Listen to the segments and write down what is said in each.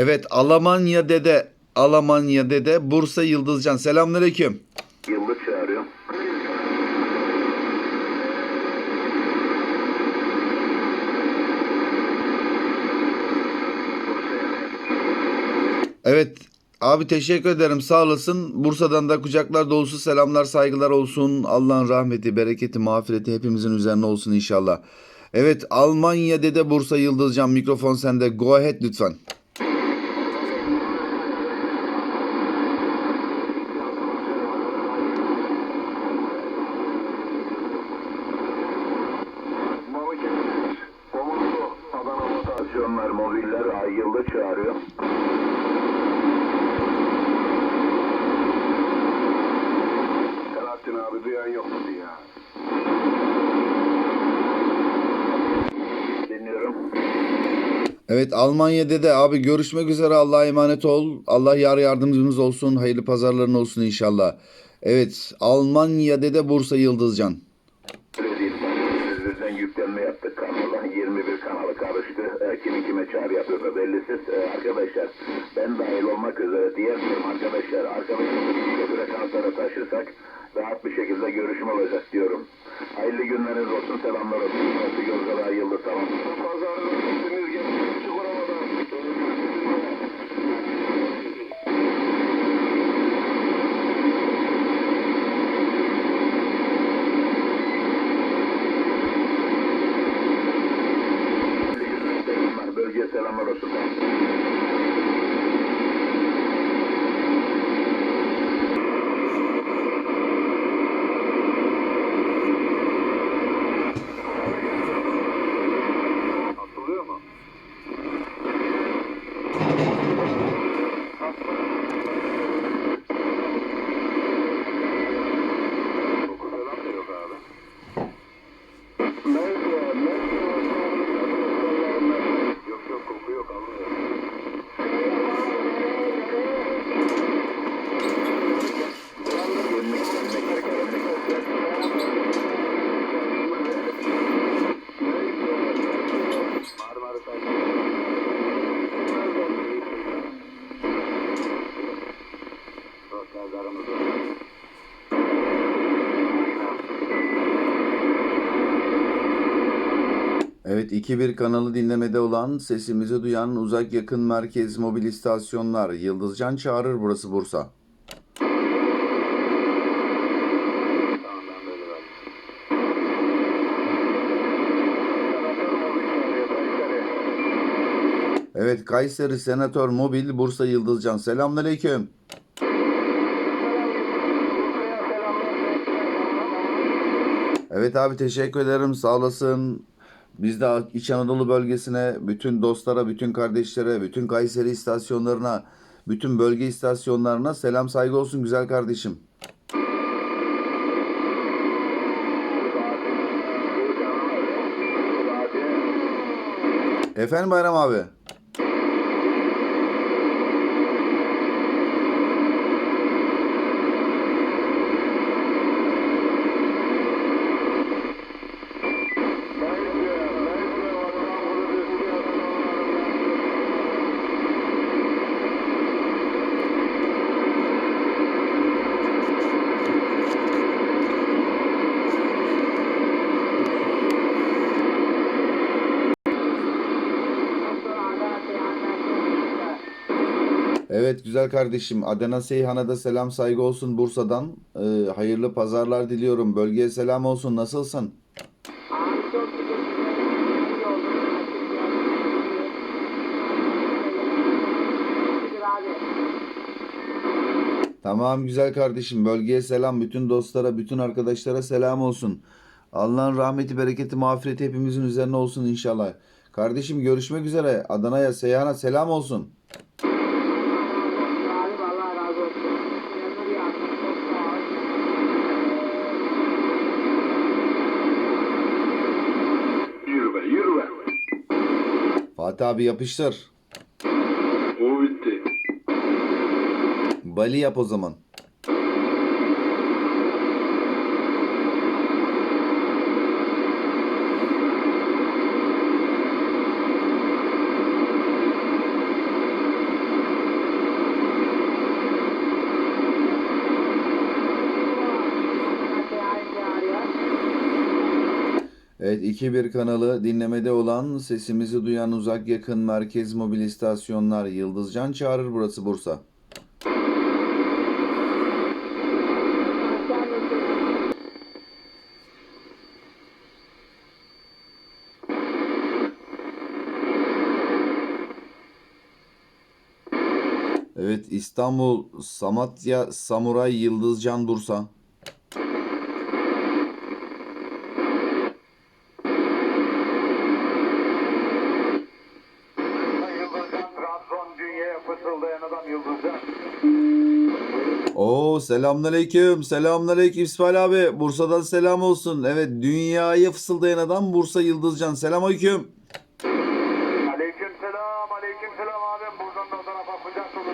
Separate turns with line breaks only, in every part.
Evet Almanya dede. Almanya dede. Bursa Yıldızcan. Selamünaleyküm.
Yıllık çağırıyor.
Evet abi teşekkür ederim sağ olasın. Bursa'dan da kucaklar dolusu selamlar saygılar olsun. Allah'ın rahmeti, bereketi, mağfireti hepimizin üzerine olsun inşallah. Evet Almanya dede Bursa Yıldızcan mikrofon sende. Go ahead lütfen.
Yılda çağırıyor. Selahattin abi duyan yok mu ya? Dinliyorum.
Evet Almanya dede abi görüşmek üzere Allah'a emanet ol. Allah yar yardımcımız olsun. Hayırlı pazarların olsun inşallah. Evet Almanya dede Bursa Yıldızcan.
Öyle değil. Sizden yüklenme yaptık kanala. 21 kanalı karıştı. Ee, kimin kime çağrı bellisiz. Ee, arkadaşlar ben dahil olmak üzere diğer diyorum arkadaşlar arkadaşlarımızı frekanslara taşırsak rahat bir şekilde görüşüm olacak diyorum. Hayırlı günleriniz olsun. Selamlar olsun. Gözdağı Yıldız tamam. Pazarınız üstünüz gelin. Çukurova'dan. Selamlar. Bölgeye selamlar olsun. Atılıyor mu? Koku falan da yok abi. Yok yok koku yok almıyor. Marmara
Evet 2-1 kanalı dinlemede olan sesimizi duyan uzak yakın merkez mobil istasyonlar Yıldızcan çağırır burası Bursa. Evet Kayseri Senatör Mobil Bursa Yıldızcan. Selamünaleyküm. Evet abi teşekkür ederim sağ olasın. Biz de İç Anadolu bölgesine, bütün dostlara, bütün kardeşlere, bütün Kayseri istasyonlarına, bütün bölge istasyonlarına selam saygı olsun güzel kardeşim. Efendim Bayram abi. Evet güzel kardeşim. Adana Seyhan'a da selam saygı olsun Bursa'dan. Ee, hayırlı pazarlar diliyorum. Bölgeye selam olsun. Nasılsın? Tamam güzel kardeşim. Bölgeye selam. Bütün dostlara, bütün arkadaşlara selam olsun. Allah'ın rahmeti, bereketi, mağfireti hepimizin üzerine olsun inşallah. Kardeşim görüşmek üzere. Adana'ya, Seyhan'a selam olsun.
Abi Allah razı olsun. Memnun yaptın. Çok sağ ol.
Yürü be yürü be.
Fatih abi yapıştır.
O bitti.
Bali yap o zaman. Evet 2-1 kanalı dinlemede olan sesimizi duyan uzak yakın merkez mobil istasyonlar Yıldızcan çağırır burası Bursa. Evet İstanbul Samatya Samuray Yıldızcan Bursa.
Yıldızcan Trabzon dünyaya fısıldayan adam Yıldızcan.
Oo selamünaleyküm. Selamünaleyküm İsmail abi. Bursa'dan selam olsun. Evet dünyaya fısıldayan adam Bursa Yıldızcan. Selamünaleyküm.
Aleyküm selam, aleyküm selam abim. Buradan da o tarafa kucak dolu.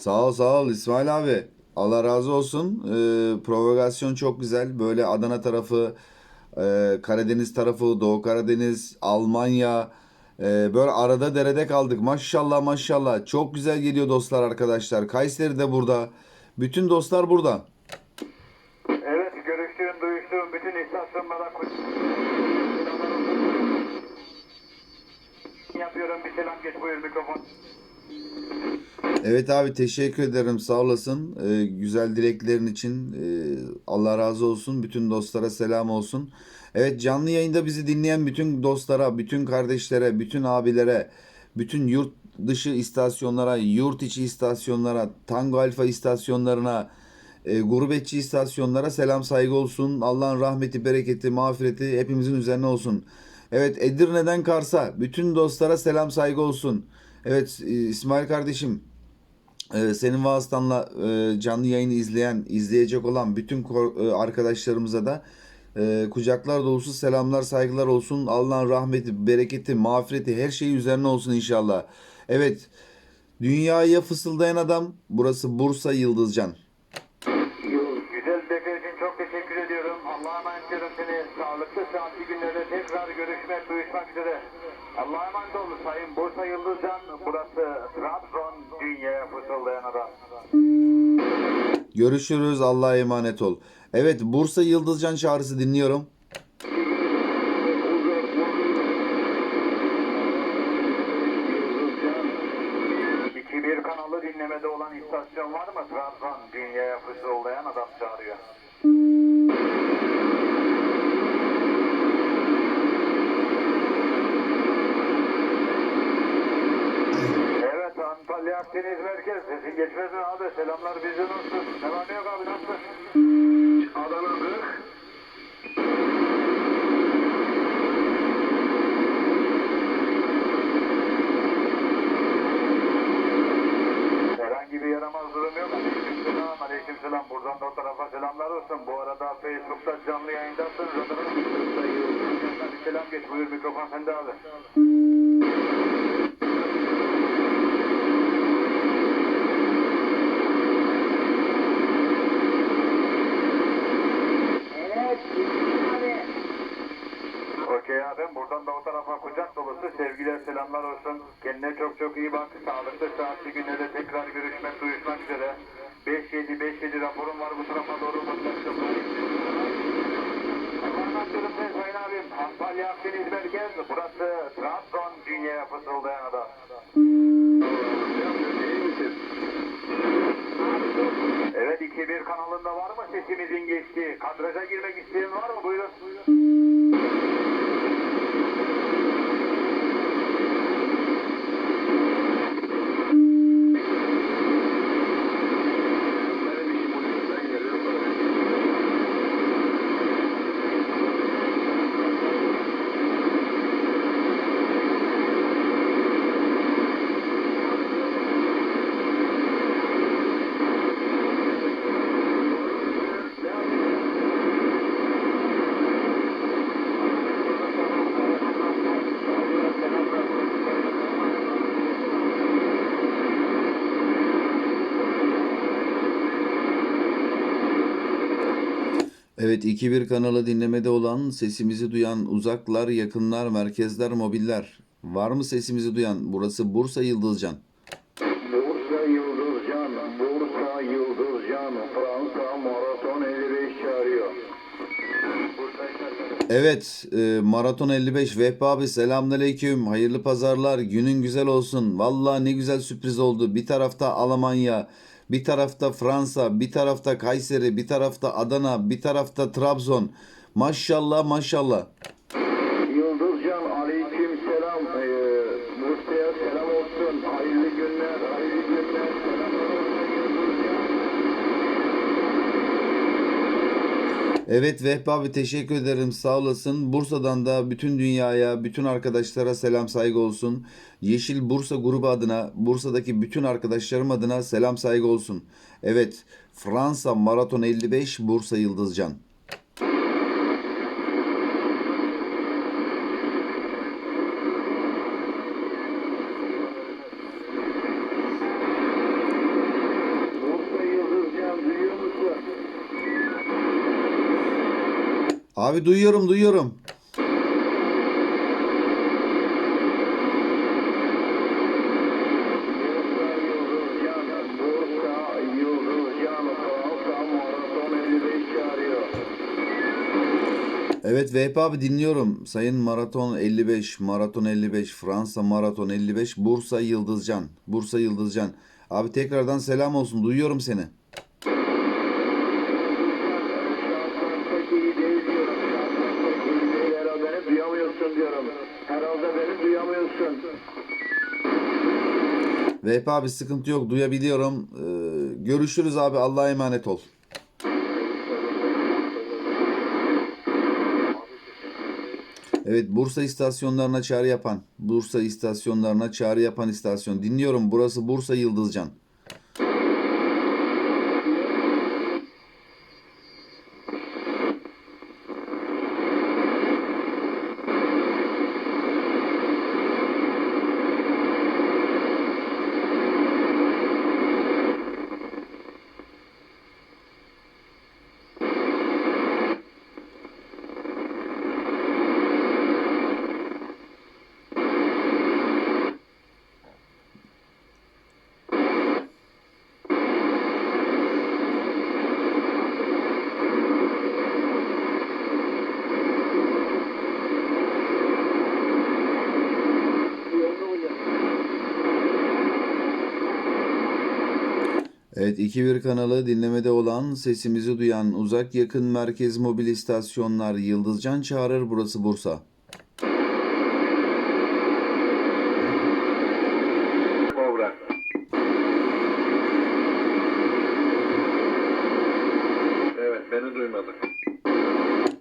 Sağ ol sağ ol İsmail abi. Allah razı olsun. Ee, provokasyon çok güzel. Böyle Adana tarafı, e, Karadeniz tarafı, Doğu Karadeniz, Almanya. E, böyle arada derede kaldık. Maşallah maşallah. Çok güzel geliyor dostlar arkadaşlar. Kayseri de burada. Bütün dostlar burada.
Evet, görüştüğüm, duyuştuğum bütün istasyonlara yapıyorum. Bir selam geç buyur mikrofon.
Evet abi teşekkür ederim sağ olasın. Ee, güzel dileklerin için e, Allah razı olsun. Bütün dostlara selam olsun. Evet canlı yayında bizi dinleyen bütün dostlara, bütün kardeşlere, bütün abilere, bütün yurt dışı istasyonlara, yurt içi istasyonlara, Tango Alfa istasyonlarına, e, gurbetçi istasyonlara selam saygı olsun. Allah'ın rahmeti, bereketi, mağfireti hepimizin üzerine olsun. Evet Edirne'den Kars'a bütün dostlara selam saygı olsun. Evet e, İsmail kardeşim ee, senin vasıtanla e, canlı yayını izleyen, izleyecek olan bütün e, arkadaşlarımıza da e, kucaklar dolusu selamlar, saygılar olsun. Allah'ın rahmeti, bereketi, mağfireti her şeyi üzerine olsun inşallah. Evet, dünyaya fısıldayan adam burası Bursa Yıldızcan.
Güzel dilekler için çok teşekkür ediyorum. Allah'a emanet ediyorum seni. Sağlıklı, saatli günlerde tekrar görüşmek, duyuşmak üzere. Allah'a emanet olun Sayın Bursa Yıldızcan. Burası Trabzon dünyaya fısıldayan adam.
Görüşürüz, Allah'a emanet ol. Evet, Bursa Yıldızcan çağrısı dinliyorum.
Bir kanalı dinlemede olan istasyon var mı? Trabzon dünyaya fısıldayan adam çağırıyor. Evet Antalya Akdeniz Merkez sesin geçmez abi? Selamlar bizden olsun. Ne var ne yok abi nasılsın? Adana 40. Herhangi bir yaramaz durum yok. Aleykümselam, aleykümselam. Buradan da o tarafa selamlar olsun. Bu arada Facebook'ta canlı yayındasın. Radarın bir selam geç. Buyur mikrofon sende abi. Okey abim buradan da o tarafa kucak dolusu sevgiler selamlar olsun. Kendine çok çok iyi bak. Sağlıklı saatli günlerde tekrar görüşmek duyuşmak üzere. 5-7-5-7 raporum var bu tarafa doğru bakmıştım. Sen Sayın abim. Antalya Akdeniz Merkez. Burası Trabzon dünyaya fısıldayan adam. Evet 2-1 kanalında var mı sesimizin geçtiği? Kadraja girmek isteyen var mı? Buyurun.
Evet 2-1 kanalı dinlemede olan, sesimizi duyan uzaklar, yakınlar, merkezler, mobiller. Var mı sesimizi duyan? Burası Bursa Yıldızcan.
Bursa Yıldızcan, Bursa Yıldızcan, Fransa Maraton 55 çağırıyor.
Evet, e, Maraton 55 Vehbi abi selamünaleyküm. Hayırlı pazarlar. Günün güzel olsun. Vallahi ne güzel sürpriz oldu. Bir tarafta Almanya, bir tarafta Fransa, bir tarafta Kayseri, bir tarafta Adana, bir tarafta Trabzon. Maşallah maşallah.
Yıldızcan aleyküm selam. Ee, Bursa'ya selam olsun. Hayırlı günler, hayırlı günler. Selam olsun Yıldızcan.
Evet Vehbi abi teşekkür ederim sağ olasın. Bursa'dan da bütün dünyaya, bütün arkadaşlara selam saygı olsun. Yeşil Bursa grubu adına, Bursa'daki bütün arkadaşlarım adına selam saygı olsun. Evet Fransa Maraton 55 Bursa Yıldızcan.
Bursa Yıldızcan duyuyor musun?
Abi duyuyorum duyuyorum.
Bursa Yıldızcan, Bursa Yıldızcan, Fransa Maraton 55 çağırıyor.
Evet Vehbi abi dinliyorum. Sayın Maraton 55, Maraton 55, Fransa Maraton 55, Bursa Yıldızcan. Bursa Yıldızcan. Abi tekrardan selam olsun. Duyuyorum seni. Vehbi abi sıkıntı yok. Duyabiliyorum. Ee, görüşürüz abi. Allah'a emanet ol. Evet Bursa istasyonlarına çağrı yapan. Bursa istasyonlarına çağrı yapan istasyon. Dinliyorum. Burası Bursa Yıldızcan. Evet 2-1 kanalı dinlemede olan, sesimizi duyan, uzak yakın merkez mobil istasyonlar Yıldızcan çağırır burası Bursa.
Kobra. Evet beni duymadı.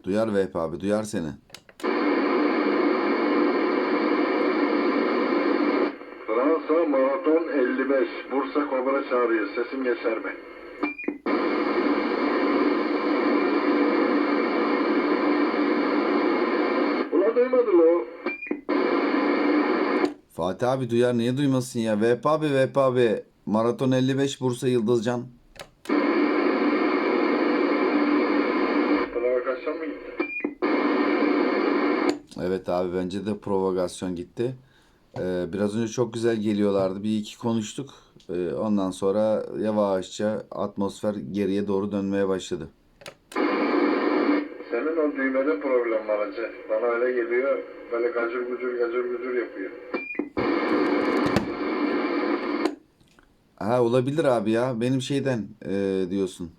Duyar Vehbi abi duyar seni.
Fransa Maraton 55. Bursa Kobra çağırıyor. Sesim geçer mi? Ulan duymadı lo.
Fatih abi duyar niye duymasın ya? Vehbi abi Vehbi abi. Maraton 55 Bursa Yıldızcan.
Provokasyon mu gitti?
Evet abi bence de provokasyon gitti. Ee, biraz önce çok güzel geliyorlardı. Bir iki konuştuk. Ee, ondan sonra yavaşça atmosfer geriye doğru dönmeye başladı.
Senin o düğmede problem var hacı. Bana öyle geliyor. Böyle gacır gucur gacır gucur yapıyor.
Ha olabilir abi ya. Benim şeyden e, diyorsun.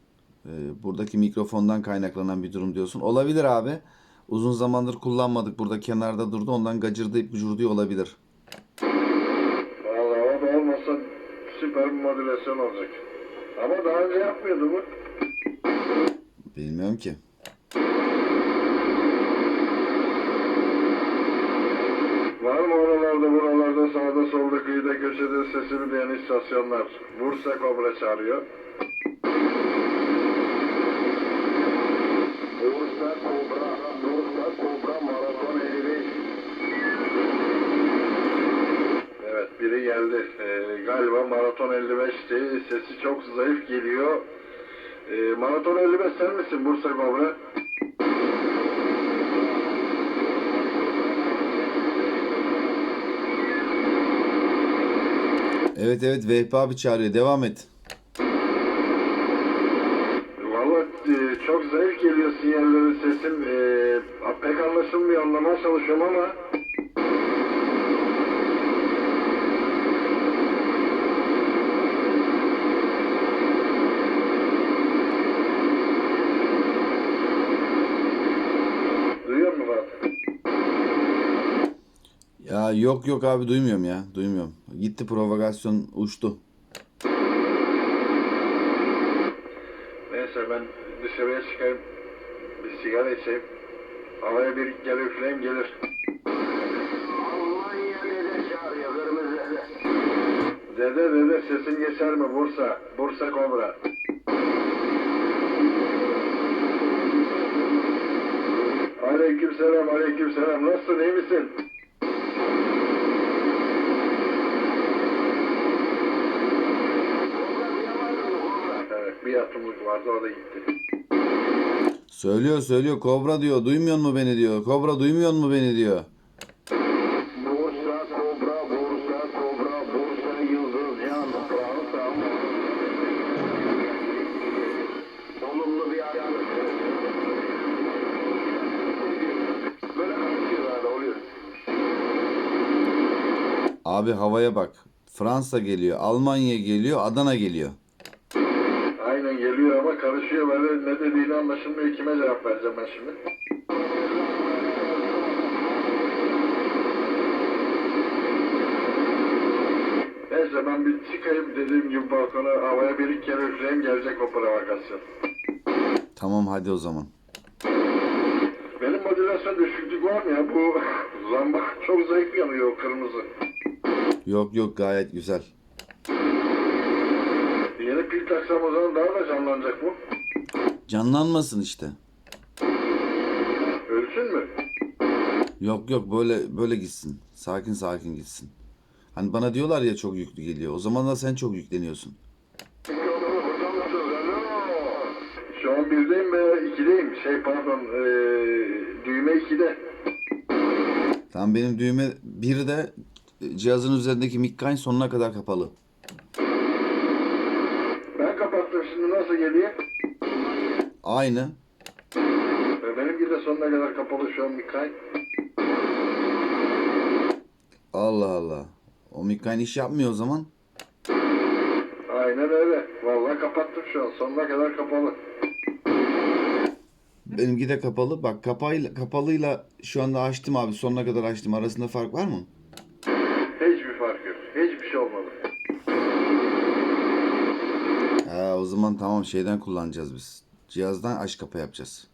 E, buradaki mikrofondan kaynaklanan bir durum diyorsun. Olabilir abi. Uzun zamandır kullanmadık. Burada kenarda durdu. Ondan gacırdayıp gucurduyor olabilir.
Vallahi o da olmasa süper bir modülasyon olacak. Ama daha önce yapmıyordu bu.
Bilmiyorum ki.
Var mı oralarda buralarda sağda solda kıyıda köşede sesini duyan istasyonlar? Bursa Kobra çağırıyor. Bursa Kobra biri geldi. Ee, galiba Maraton 55'ti. Sesi çok zayıf geliyor. Ee, Maraton 55 sen misin Bursa Kobra?
Evet evet Vehbi abi çağırıyor. Devam et.
Valla e, çok zayıf geliyor sinyallerin sesin. E, pek konuşmaya çalışıyorum ama Duyuyor musun Fatih?
Ya yok yok abi duymuyorum ya. Duymuyorum. Gitti provokasyon uçtu.
Neyse ben dışarıya çıkayım. Bir sigara içeyim. Havaya bir kere üfleyeyim gelir.
Almanya dede çağırıyor kırmızı.
Dede dede sesin geçer mi Bursa? Bursa Kobra. Aleyküm selam, aleyküm selam. Nasılsın, iyi misin? Yatımlık vardı, o da gitti.
Söylüyor söylüyor. Kobra diyor. Duymuyor mu beni diyor. Kobra duymuyor mu beni diyor.
Bursa Kobra, Bursa Kobra, Bursa Fransa. Olumlu bir haber. Böyle konuşuyorlar da oluyor.
Abi havaya bak. Fransa geliyor. Almanya geliyor. Adana geliyor.
Aynen geliyor ama karışıyor böyle ne dediğini anlaşılmıyor. Kime cevap vereceğim ben şimdi? Neyse ben bir çıkayım dediğim gibi balkona havaya bir iki kere üfleyeyim gelecek o provokasyon.
Tamam hadi o zaman.
Benim modülasyon düşüklük var mı ya? Bu lamba çok zayıf yanıyor o kırmızı.
Yok yok gayet güzel.
Yeni pil taksam o zaman daha da canlanacak bu.
Canlanmasın işte.
Ölsün mü?
Yok yok böyle böyle gitsin. Sakin sakin gitsin. Hani bana diyorlar ya çok yüklü geliyor. O zaman da sen çok yükleniyorsun.
Şu an birdeyim veya ikideyim. Şey pardon ee, düğme ikide.
Tamam benim düğme bir de cihazın üzerindeki mic sonuna kadar kapalı.
Ben kapattım şimdi nasıl geliyor?
Aynı.
Ve benimki de sonuna kadar kapalı şu an bir kay.
Allah Allah. O mic iş yapmıyor o zaman.
Aynen öyle. Vallahi kapattım şu an. Sonuna kadar kapalı.
Benimki de kapalı. Bak kapayla, kapalıyla şu anda açtım abi. Sonuna kadar açtım. Arasında fark var mı?
Hiçbir fark yok. Hiçbir şey olmadı.
Ha, o zaman tamam şeyden kullanacağız biz. Cihazdan aç kapa yapacağız.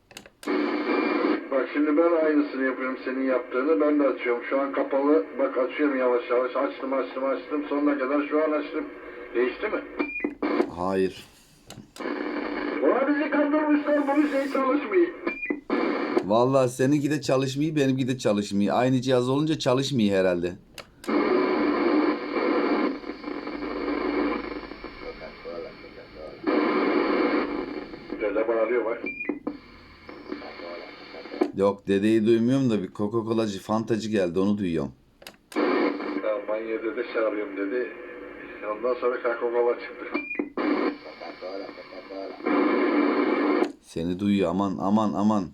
Bak şimdi ben aynısını yapıyorum senin yaptığını. Ben de açıyorum. Şu an kapalı. Bak açıyorum yavaş yavaş. Açtım açtım açtım. Sonuna kadar şu an açtım. Değişti mi?
Hayır.
Ulan bizi kandırmışlar. Bunu şey çalışmıyor.
Vallahi seninki de çalışmıyor, benimki de çalışmıyor. Aynı cihaz olunca çalışmıyor herhalde.
Dede bağırıyor bak.
Yok dedeyi duymuyorum da bir Coca-Cola'cı, Fantacı geldi onu duyuyorum.
Almanya dede çağırıyorum dedi. Ondan sonra Coca-Cola çıktı.
Seni duyuyor aman aman aman.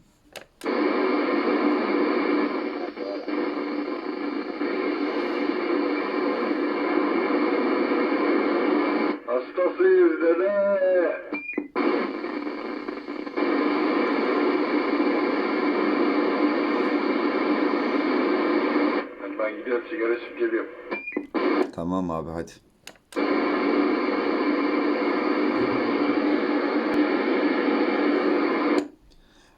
Hastasıyız dede. Ben, ben gidiyorum sigara içip geliyorum.
Tamam abi hadi.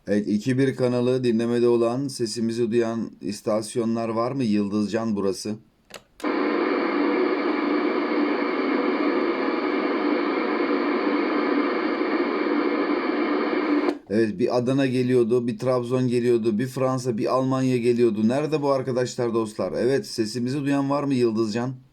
Evet 2-1 kanalı dinlemede olan sesimizi duyan istasyonlar var mı? Yıldızcan burası. Evet bir Adana geliyordu, bir Trabzon geliyordu, bir Fransa, bir Almanya geliyordu. Nerede bu arkadaşlar dostlar? Evet sesimizi duyan var mı Yıldızcan?